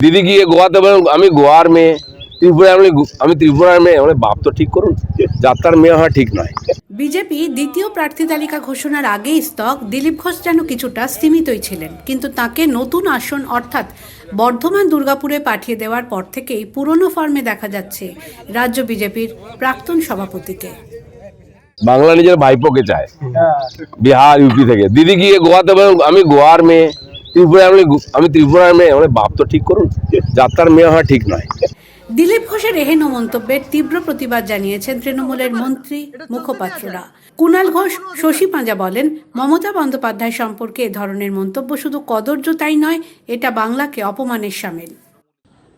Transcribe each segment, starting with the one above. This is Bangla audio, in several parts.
দিদি গিয়ে গোয়াতে বলেন আমি গোয়ার মেয়ে। ত্রিপুরার আমি আমি ত্রিপুরার মেয়ে। মানে বাপ তো ঠিক করুন যাত্রার মেয়ে হওয়া ঠিক নয়। বিজেপি দ্বিতীয় প্রার্থী তালিকা ঘোষণার আগেই স্তক দিলীপ ঘোষ যেন কিছুটা সীমিতই ছিলেন। কিন্তু তাকে নতুন আসন অর্থাৎ বর্ধমান দুর্গাপুরে পাঠিয়ে দেওয়ার পর থেকেই পুরনো ফর্মে দেখা যাচ্ছে রাজ্য বিজেপির প্রাক্তন সভাপতিকে। বাংলা নিজের ভাইপোকে চায়। বিহার ইউপি থেকে। দিদি গিয়ে গোয়াতে বলেন আমি গোয়ার মেয়ে। ত্রিপুরার আমি আমি ত্রিপুরার মেয়ে মানে বাপ তো ঠিক করুন যাত্রার মেয়ে হওয়া ঠিক নয়। দিলীপ ঘোষের এহেন মন্তব্যের তীব্র প্রতিবাদ জানিয়েছেন তৃণমূলের মন্ত্রী মুখপাত্ররা। কুণাল ঘোষ শশী পাঁজা বলেন মমতা বন্দ্যোপাধ্যায় সম্পর্কে এ ধরনের মন্তব্য শুধু কদর্য তাই নয় এটা বাংলাকে অপমানের সামিল।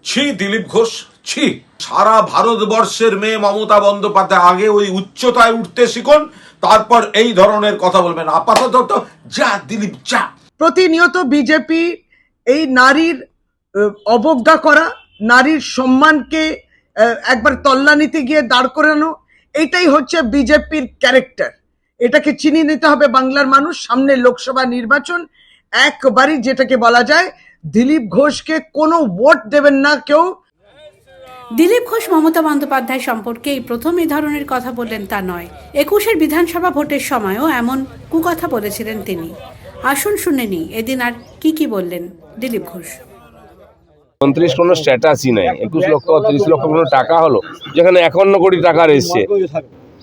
ছি দিলীপ ঘোষ ছি। সারা ভারতবর্ষের মেয়ে মমতা বন্দ্যোপাধ্যায় আগে ওই উচ্চতায় উঠতে শিখুন তারপর এই ধরনের কথা বলবেন। আপাতত যা দিলীপ যা। প্রতিনিয়ত বিজেপি এই নারীর অবজ্ঞা করা, নারীর সম্মানকে একবার তল্লানিতে গিয়ে দাঁড় করানো, এটাই হচ্ছে বিজেপির ক্যারেক্টার। এটাকে চিনি নিতে হবে বাংলার মানুষ, সামনে লোকসভা নির্বাচন, একবারই যেটাকে বলা যায় দিলীপ ঘোষকে কোনো ভোট দেবেন না কেউ। দিলীপ ঘোষ মমতা বন্দ্যোপাধ্যায় সম্পর্কে এই প্রথম এই ধরনের কথা বললেন তা নয়। একুশের বিধানসভা ভোটের সময়ও এমন কুকথা বলেছিলেন তিনি। আসুন শুনেনি এদিন আর কি কি বললেন দিলীপ ঘোষ? উনত্রিশ কোনো স্ট্যাটাসই নেই, একুশ লক্ষ তিরিশ লক্ষ কোনো টাকা হলো, যেখানে একান্ন কোটি টাকা এসছে।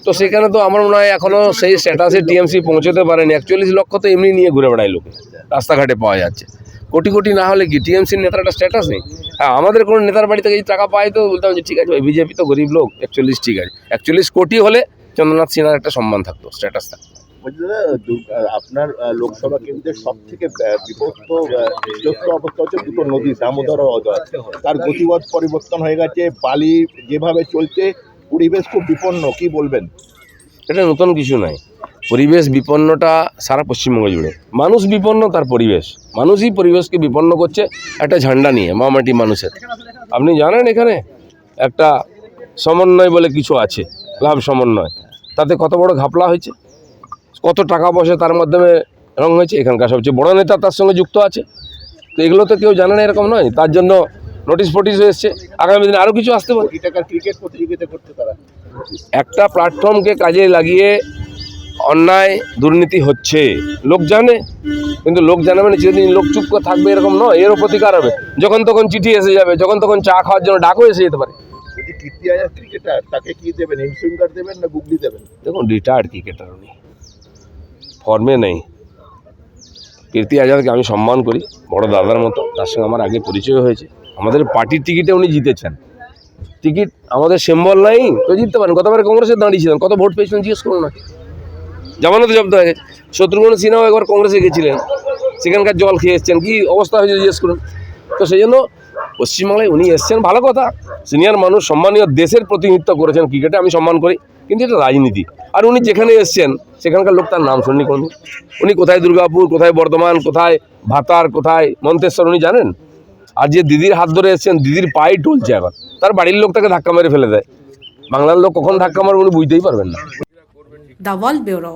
তো সেখানে তো আমার মনে হয় এখনও সেই স্ট্যাটাসে টিএমসি পৌঁছতে পারেনি, একচল্লিশ লক্ষ তো এমনি নিয়ে ঘুরে বেড়ায় লোকে, রাস্তাঘাটে পাওয়া যাচ্ছে। কোটি কোটি না হলে কি টিএমসির নেতার একটা স্ট্যাটাস নেই? হ্যাঁ আমাদের কোনো নেতার বাড়ি থেকে যদি টাকা পাই তো বলতাম যে ঠিক আছে ভাই বিজেপি তো গরিব লোক, একচল্লিশ ঠিক আছে। একচল্লিশ কোটি হলে চন্দ্রনাথ সিনহার একটা সম্মান থাকতো স্ট্যাটাস থাকতো। আহ, আপনার লোকসভা কেন্দ্রের সব থেকে বিশ্বস্ত অবস্থা হচ্ছে দুটো নদী দামোদর ও অজয়। তার গতিপথ পরিবর্তন হয়ে গেছে বালি যেভাবে চলছে পরিবেশ খুব বিপন্ন কি বলবেন? এটা নতুন কিছু নয় পরিবেশ বিপন্নটা সারা পশ্চিমবঙ্গ জুড়ে। মানুষ বিপন্ন তার পরিবেশ। মানুষই পরিবেশকে বিপন্ন করছে একটা ঝান্ডা নিয়ে মামাটি মানুষের। আপনি জানেন এখানে? একটা সমন্বয় বলে কিছু আছে লাভ সমন্বয়। তাতে কত বড় ঘাপলা হয়েছে? কত টাকা পয়সা তার মাধ্যমে রং হয়েছে? এখানকার সবচেয়ে বড় নেতা তার সঙ্গে যুক্ত আছে। তো এগুলো তো কেউ জানে না এরকম নয়। তার জন্য নোটিশ ফোটিশ এসছে। আগামী দিনে আরও কিছু আসতে পারে। ক্রিকেট প্রতিযোগিতা তারা। একটা প্ল্যাটফর্মকে কাজে লাগিয়ে অন্যায় দুর্নীতি হচ্ছে। লোক জানে কিন্তু লোক জানে মানে যেদিন লোক চুপ করে থাকবে এরকম নয় এরও প্রতিকার হবে। যখন তখন চিঠি এসে যাবে যখন তখন চা খাওয়ার জন্য ডাকও এসে যেতে পারে। ক্রিকেটার তাকে কি দেবেন? দেবেন না গুগলি দেবেন? দেখুন রিটায়ার্ড ক্রিকেটার উনি। ফর্মে নেই। কীর্তি আজাদকে আমি সম্মান করি, বড় দাদার মতো, তার সঙ্গে আমার আগে পরিচয় হয়েছে। আমাদের পার্টির টিকিটে উনি জিতেছেন। টিকিট আমাদের সিম্বল নাই, তো জিততে পারেন। কতবার কংগ্রেসে দাঁড়িয়েছিলেন, কত ভোট পেয়েছিলেন জিজ্ঞেস করুন না জামানত জব্দ হয়ে গেছে। শত্রুঘ্ন সিনহাও একবার কংগ্রেসে গেছিলেন, সেখানকার জল খেয়ে এসছেন, কী অবস্থা হয়েছে জিজ্ঞেস করুন। তো সেই জন্য পশ্চিমবাংলায় উনি এসছেন, ভালো কথা। সিনিয়র মানুষ সম্মানীয় দেশের প্রতিনিধিত্ব করেছেন ক্রিকেটে আমি সম্মান করি। কিন্তু এটা রাজনীতি। আর উনি যেখানে এসছেন সেখানকার লোক তার নাম শুননি কোনদিন। উনি কোথায় দুর্গাপুর কোথায় বর্ধমান কোথায় ভাতার কোথায় মন্তেশ্বর উনি জানেন? আর যে দিদির হাত ধরে এসছেন দিদির পায়ে টুলছে এখন তার বাড়ির লোক তাকে ধাক্কা মেরে ফেলে দেয়। বাংলার লোক কখন ধাক্কা মারবে উনি বুঝতেই পারবেন না। The world bureau